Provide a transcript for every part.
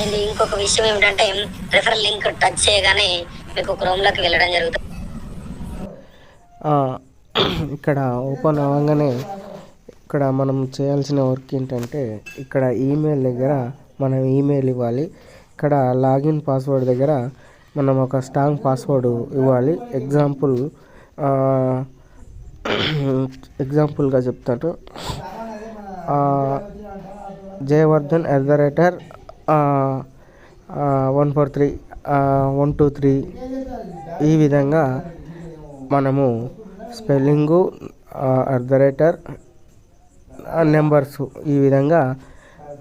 And ఇంకొక విషయం ఏమిటంటే రెఫరల్ లింక్ టచ్ చేయగానే మీకు క్రోమ్లోకి వెళ్ళడం జరుగుతుంది. ఇక్కడ ఓపెన్ అవ్వగానే ఇక్కడ మనం చేయాల్సిన వర్క్ ఏంటంటే ఇక్కడ ఈమెయిల్ దగ్గర మనం ఈమెయిల్ ఇవ్వాలి. ఇక్కడ లాగిన్ పాస్వర్డ్ దగ్గర మనం ఒక స్ట్రాంగ్ పాస్వర్డ్ ఇవ్వాలి. ఎగ్జాంపుల్ ఎగ్జాంపుల్గా చెప్తాను. Jayavardhan at the rate one four three one two three ఈ విధంగా మనము spelling at the rate numbers ఈ విధంగా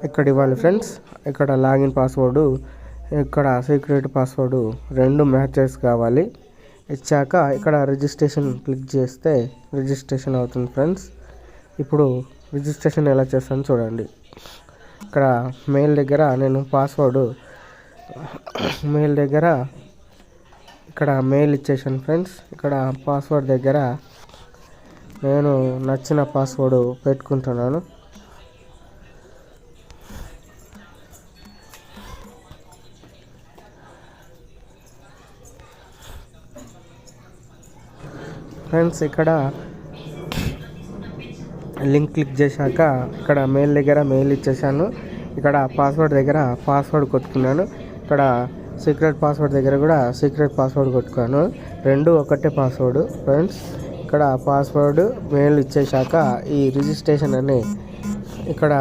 ఇక్కడ ఇవ్వాలి ఫ్రెండ్స్. ఇక్కడ లాగిన్ పాస్వర్డ్ ఇక్కడ సీక్రెట్ పాస్వర్డ్ రెండు మ్యాచెస్ కావాలి. ఇచ్చాక ఇక్కడ రిజిస్ట్రేషన్ క్లిక్ చేస్తే రిజిస్ట్రేషన్ అవుతుంది ఫ్రెండ్స్. ఇప్పుడు రిజిస్ట్రేషన్ ఎలా చేస్తాను చూడండి. ఇక్కడ మెయిల్ దగ్గర నేను పాస్వర్డ్ మెయిల్ దగ్గర ఇక్కడ మెయిల్ ఇచ్చేసాను ఫ్రెండ్స్ ఇక్కడ పాస్వర్డ్ దగ్గర నేను నచ్చిన పాస్వర్డ్ పెట్టుకుంటున్నాను. ఫ్రెండ్స్ ఇక్కడ లింక్ క్లిక్ చేశాక ఇక్కడ మెయిల్ దగ్గర మెయిల్ ఇచ్చేసాను ఇక్కడ పాస్వర్డ్ దగ్గర పాస్వర్డ్ కొట్టుకున్నాను. ఇక్కడ సీక్రెట్ పాస్వర్డ్ దగ్గర కూడా సీక్రెట్ పాస్వర్డ్ కొట్టుకున్నాను. రెండు ఒకటే పాస్వర్డ్ ఫ్రెండ్స్. ఇక్కడ పాస్వర్డ్ మెయిల్ ఇచ్చేశాక ఈ రిజిస్ట్రేషన్ అని ఇక్కడ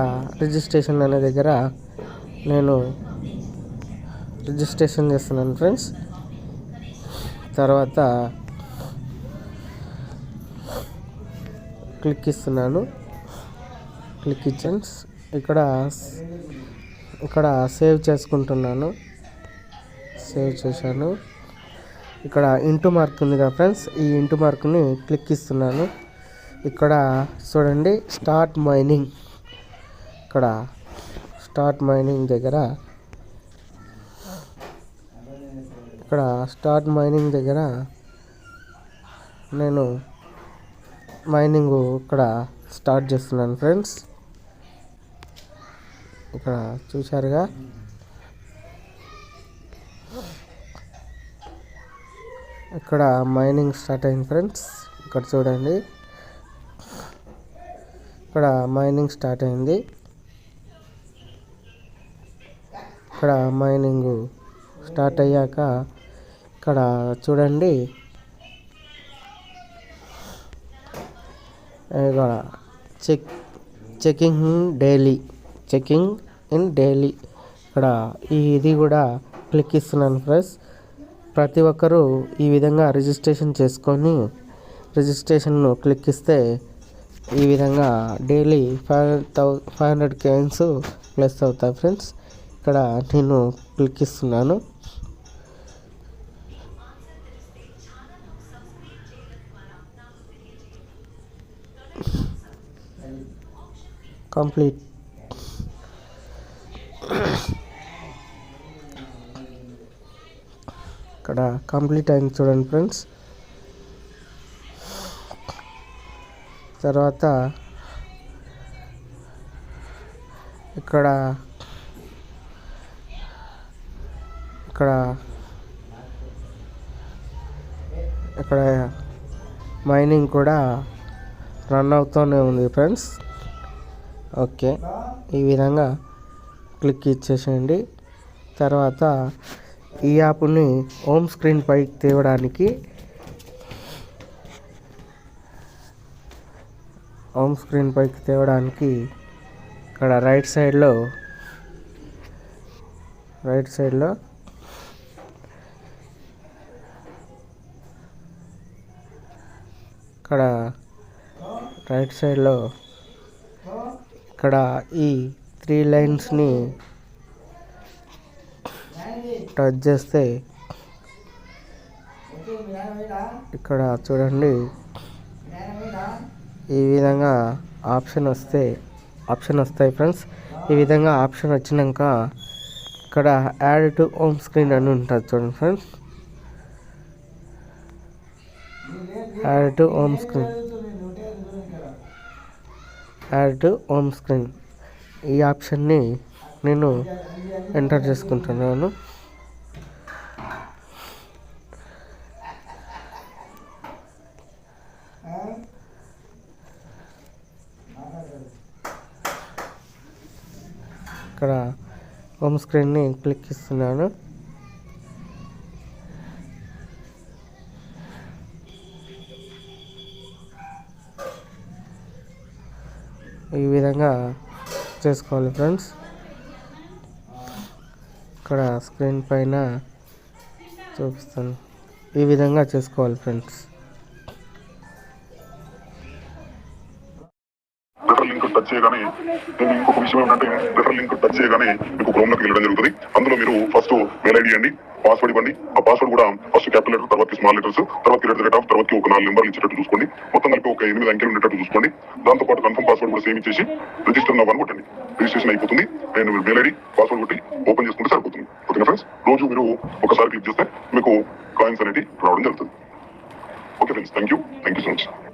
రిజిస్ట్రేషన్ అనే దగ్గర నేను రిజిస్ట్రేషన్ చేస్తున్నాను ఫ్రెండ్స్. తర్వాత క్లిక్ ఇస్తున్నాను క్లిక్ ఇచ్చాను ఇక్కడ ఇక్కడ సేవ్ చేసుకుంటున్నాను. సేవ్ చేశాను. ఇక్కడ ఇంటూ మార్క్ ఉంది కదా ఫ్రెండ్స్ ఈ ఇంటూ మార్క్ని క్లిక్ ఇస్తున్నాను ఇక్కడ చూడండి స్టార్ట్ మైనింగ్. ఇక్కడ స్టార్ట్ మైనింగ్ దగ్గర ఇక్కడ స్టార్ట్ మైనింగ్ దగ్గర నేను మైనింగ్ ఇక్కడ స్టార్ట్ చేస్తున్నాను ఫ్రెండ్స్. ఇక్కడ చూశారుగా. ఇక్కడ మైనింగ్ స్టార్ట్ అయింది ఫ్రెండ్స్. ఇక్కడ చూడండి. ఇక్కడ మైనింగ్ స్టార్ట్ అయింది. ఇక్కడ మైనింగ్ స్టార్ట్ అయ్యాక ఇక్కడ చూడండి. Check checking daily checking in daily. ఇక్కడ ఈ ఇది కూడా క్లిక్ ఇస్తున్నాను ఫ్రెండ్స్. ప్రతి ఒక్కరూ ఈ విధంగా రిజిస్ట్రేషన్ చేసుకొని రిజిస్ట్రేషన్ను క్లిక్ ఇస్తే ఈ విధంగా daily five thou five hundred coins plus అవుతాయి ఫ్రెండ్స్. ఇక్కడ నేను క్లిక్ ఇస్తున్నాను కంప్లీట్. ఇక్కడ కంప్లీట్ అయింది చూడండి ఫ్రెండ్స్. తర్వాత ఇక్కడ ఇక్కడ ఇక్కడ మైనింగ్ కూడా రన్ అవుతూనే ఉంది ఫ్రెండ్స్. ఓకే ఈ విధంగా క్లిక్ ఇచ్చేసేయండి. తర్వాత ఈ యాప్ని హోమ్ స్క్రీన్ పైకి తేవడానికి హోమ్ స్క్రీన్ పైకి తేవడానికి ఇక్కడ రైట్ సైడ్లో రైట్ సైడ్లో ఇక్కడ రైట్ సైడ్లో ఇక్కడ ఈ త్రీ లైన్స్ని టచ్ చేస్తే ఇక్కడ చూడండి. ఈ విధంగా ఆప్షన్ వస్తే ఆప్షన్ వస్తాయి ఫ్రెండ్స్. ఈ విధంగా ఆప్షన్ వచ్చినాక ఇక్కడ యాడ్ టు హోమ్ స్క్రీన్ అని ఉంటుంది చూడండి friends. Add to home screen. Add to home screen. ఈ ఆప్షన్ని నేను ఎంటర్ చేసుకుంటున్నాను. ఇక్కడ హోమ్ స్క్రీన్ని క్లిక్ ఇస్తున్నాను ఈ విధంగా చేసుకోవాలి ఫ్రెండ్స్. ఇక్కడ స్క్రీన్ పైన చూపిస్తాను. ఈ విధంగా చేసుకోవాలి ఫ్రెండ్స్. టచ్ చేయగానే నేను ఇంకొక విషయం ఏంటంటే రెఫర్ లింక్ టచ్ చేయగానే మీకు క్రోమ్లోకి వెళ్ళడం జరుగుతుంది. అందులో మీరు ఫస్ట్ మెయిల్ ఐడి అండి పాస్వర్డ్ ఇవ్వండి. ఆ పాస్వర్డ్ కూడా ఫస్ట్ క్యాపిటల్ లెటర్ తర్వాత స్మాల్ లెటర్స్ తర్వాత లెటర్ కట్ ఆఫ్ తర్వాత ఒక నాలుగు నెంబర్లు ఇచ్చేటట్టు చూసుకోండి. మొత్తం కలిపి ఒక ఎనిమిది అంకెలు ఉండేటట్టు చూసుకోండి. దాంతో పాటు కన్ఫర్మ్ పాస్వర్డ్ కూడా సేమ్ ఇచ్చేసి రిజిస్టర్ నవ్వు కొట్టండి. రిజిస్ట్రేషన్ అయిపోతుంది. నేను మెయిల్ ఐడి పాస్వర్డ్ కొట్టి ఓపెన్ చేసుకుంటే సరిపోతుంది. ఓకేనా ఫ్రెండ్స్ రోజు మీరు ఒకసారి క్లిక్ చేస్తే మీకు కాయిన్స్ అనేది రావడం జరుగుతుంది. Okay friends thank you thank you so much